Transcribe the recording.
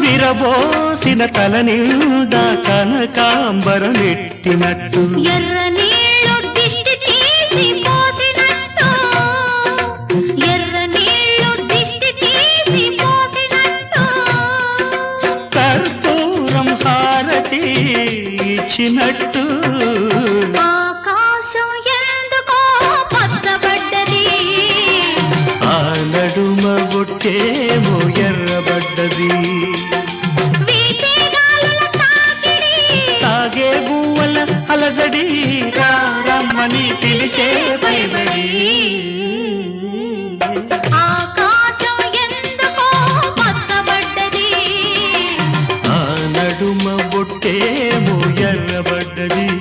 విరబోసిన తల నిండా కనకాంబర నెట్టినట్టు. ఎర్ర నీళ్ళు దిష్టి తీసి పోసినట్టు. ఎర్ర నీళ్ళు దిష్టి తీసి పోసినట్టు. కర్పూరం హారతి ఇచ్చినట్టు. నాకేమో ఎర్రబడ్డది. సాగే గువ్వల అలజడి రమ్మని పిలిచే భయపడి ఆకాశం ఎర్రబడ్డది.